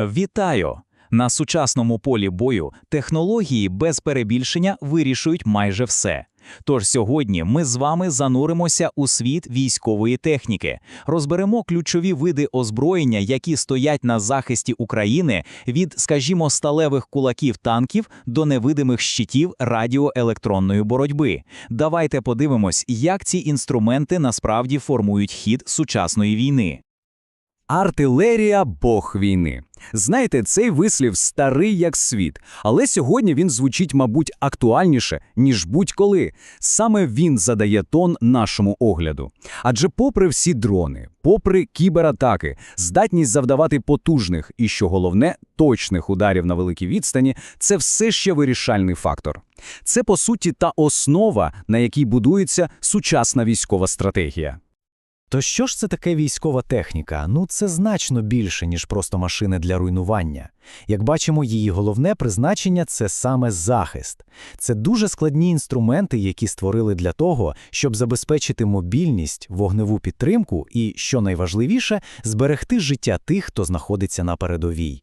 Вітаю! На сучасному полі бою технології без перебільшення вирішують майже все. Тож сьогодні ми з вами зануримося у світ військової техніки, розберемо ключові види озброєння, які стоять на захисті України від, скажімо, сталевих кулаків танків до невидимих щитів радіоелектронної боротьби. Давайте подивимось, як ці інструменти насправді формують хід сучасної війни. Артилерія Бог війни. Знаєте, цей вислів старий як світ, але сьогодні він звучить, мабуть, актуальніше, ніж будь-коли. Саме він задає тон нашому огляду. Адже, попри всі дрони, попри кібератаки, здатність завдавати потужних і, що головне, точних ударів на великій відстані це все ще вирішальний фактор. Це, по суті, та основа, на якій будується сучасна військова стратегія. То що ж це таке військова техніка? Ну, це значно більше, ніж просто машини для руйнування. Як бачимо, її головне призначення це саме захист. Це дуже складні інструменти, які створили для того, щоб забезпечити мобільність, вогневу підтримку і, що найважливіше, зберегти життя тих, хто знаходиться на передовій.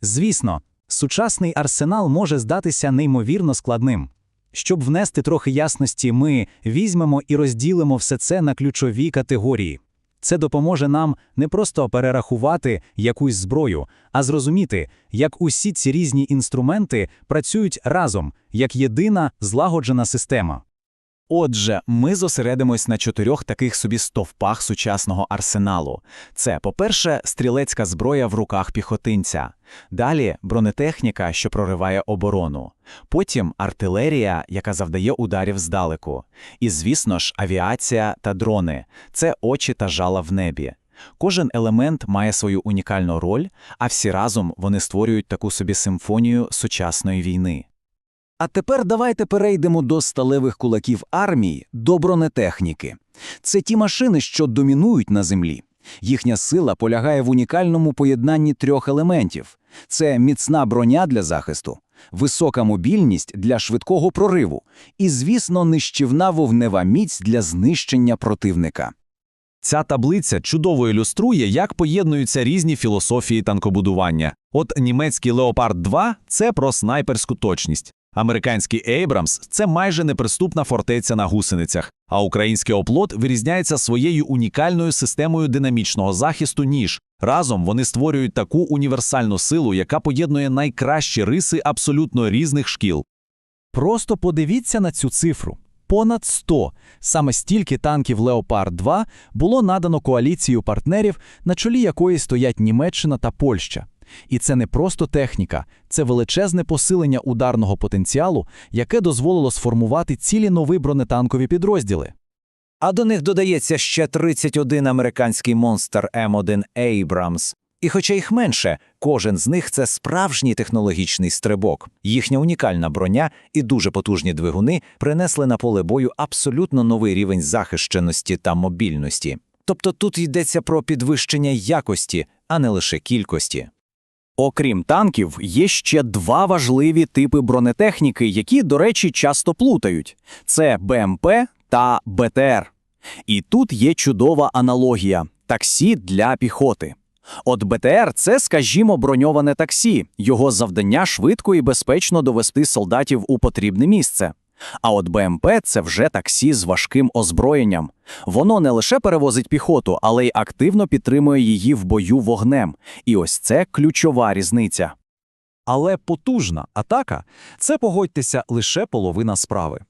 Звісно, сучасний арсенал може здатися неймовірно складним. Щоб внести трохи ясності, ми візьмемо і розділимо все це на ключові категорії. Це допоможе нам не просто перерахувати якусь зброю, а зрозуміти, як усі ці різні інструменти працюють разом, як єдина злагоджена система. Отже, ми зосередимось на чотирьох таких собі стовпах сучасного арсеналу. Це, по-перше, стрілецька зброя в руках піхотинця. Далі бронетехніка, що прориває оборону. Потім артилерія, яка завдає ударів здалеку. І, звісно ж, авіація та дрони це очі та жала в небі. Кожен елемент має свою унікальну роль, а всі разом вони створюють таку собі симфонію сучасної війни. А тепер давайте перейдемо до сталевих кулаків армії, до бронетехніки. Це ті машини, що домінують на землі. Їхня сила полягає в унікальному поєднанні трьох елементів: це міцна броня для захисту, висока мобільність для швидкого прориву і, звісно, нищівна вогнева міць для знищення противника. Ця таблиця чудово ілюструє, як поєднуються різні філософії танкобудування. От німецький Леопард 2 – це про снайперську точність. Американський Ейбрамс – це майже неприступна фортеця на гусеницях, а український оплот вирізняється своєю унікальною системою динамічного захисту ніж. Разом вони створюють таку універсальну силу, яка поєднує найкращі риси абсолютно різних шкіл. Просто подивіться на цю цифру. Понад 100. Саме стільки танків Леопард 2 було надано коаліцією партнерів, на чолі якої стоять Німеччина та Польща. І це не просто техніка, це величезне посилення ударного потенціалу, яке дозволило сформувати цілі нові бронетанкові підрозділи. А до них додається ще 31 американський монстр М1 Abrams. І хоча їх менше, кожен з них це справжній технологічний стрибок. Їхня унікальна броня і дуже потужні двигуни принесли на поле бою абсолютно новий рівень захищеності та мобільності. Тобто тут йдеться про підвищення якості, а не лише кількості. Окрім танків, є ще два важливі типи бронетехніки, які, до речі, часто плутають: це БМП та БТР. І тут є чудова аналогія таксі для піхоти. От БТР це, скажімо, броньоване таксі, його завдання швидко і безпечно довести солдатів у потрібне місце. А от БМП це вже таксі з важким озброєнням. Воно не лише перевозить піхоту, але й активно підтримує її в бою вогнем. І ось це ключова різниця. Але потужна атака це погодьтеся лише половина справи.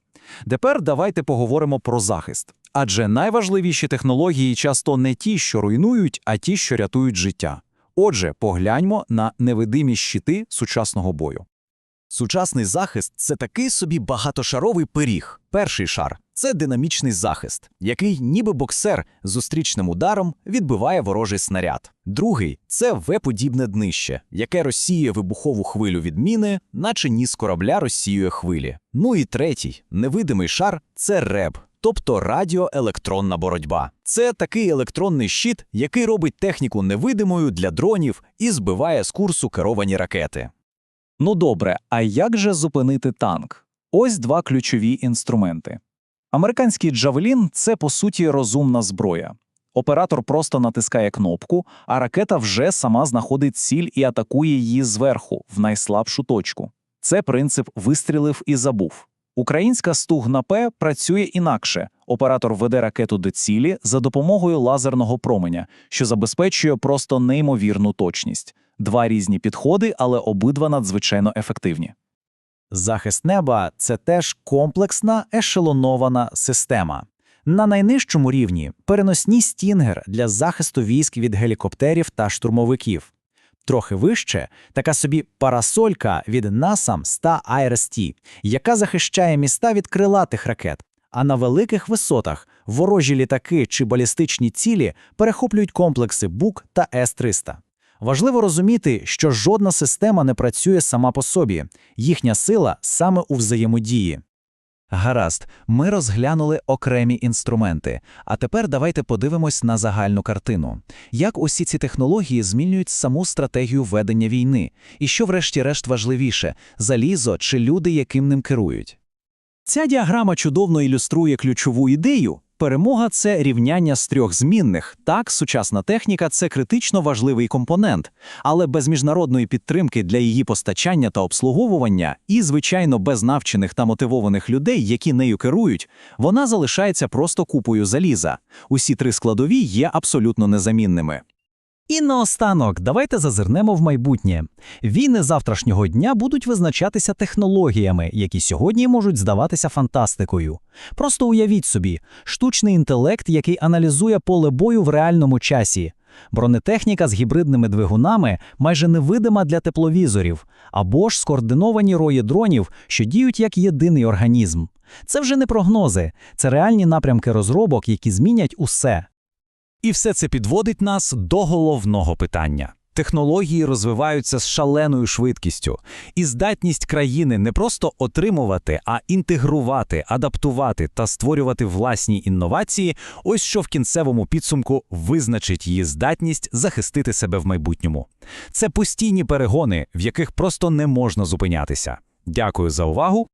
Тепер давайте поговоримо про захист. Адже найважливіші технології часто не ті, що руйнують, а ті, що рятують життя. Отже, погляньмо на невидимі щити сучасного бою. Сучасний захист це такий собі багатошаровий пиріг. Перший шар це динамічний захист, який, ніби боксер, зустрічним ударом відбиває ворожий снаряд. Другий це В-подібне днище, яке розсіює вибухову хвилю від міни, наче ніс корабля розсіює хвилі. Ну і третій невидимий шар це РЕБ. Тобто радіоелектронна боротьба. Це такий електронний щит, який робить техніку невидимою для дронів і збиває з курсу керовані ракети. Ну добре, а як же зупинити танк? Ось два ключові інструменти. Американський Джавелін це по суті розумна зброя. Оператор просто натискає кнопку, а ракета вже сама знаходить ціль і атакує її зверху, в найслабшу точку. Це принцип вистрілив і забув. Українська стугна П працює інакше. Оператор веде ракету до цілі за допомогою лазерного променя, що забезпечує просто неймовірну точність. Два різні підходи, але обидва надзвичайно ефективні. Захист неба це теж комплексна ешелонована система. На найнижчому рівні переносні стінгер для захисту військ від гелікоптерів та штурмовиків. Трохи вище така собі парасолька від NASAMS та IRST, яка захищає міста від крилатих ракет. А на великих висотах ворожі літаки чи балістичні цілі перехоплюють комплекси БУК та С-300. Важливо розуміти, що жодна система не працює сама по собі, їхня сила саме у взаємодії. Гаразд, ми розглянули окремі інструменти. А тепер давайте подивимось на загальну картину. Як усі ці технології змінюють саму стратегію ведення війни? І що врешті-решт важливіше – залізо чи люди, яким ним керують? Ця діаграма чудовно ілюструє ключову ідею. Перемога це рівняння з трьох змінних. Так, сучасна техніка це критично важливий компонент, але без міжнародної підтримки для її постачання та обслуговування, і, звичайно, без навчених та мотивованих людей, які нею керують, вона залишається просто купою заліза. Усі три складові є абсолютно незамінними. І наостанок, давайте зазирнемо в майбутнє. Війни завтрашнього дня будуть визначатися технологіями, які сьогодні можуть здаватися фантастикою. Просто уявіть собі, штучний інтелект, який аналізує поле бою в реальному часі. Бронетехніка з гібридними двигунами майже невидима для тепловізорів, або ж скоординовані рої дронів, що діють як єдиний організм. Це вже не прогнози, це реальні напрямки розробок, які змінять усе. І все це підводить нас до головного питання. Технології розвиваються з шаленою швидкістю, і здатність країни не просто отримувати, а інтегрувати, адаптувати та створювати власні інновації ось що в кінцевому підсумку визначить її здатність захистити себе в майбутньому. Це постійні перегони, в яких просто не можна зупинятися. Дякую за увагу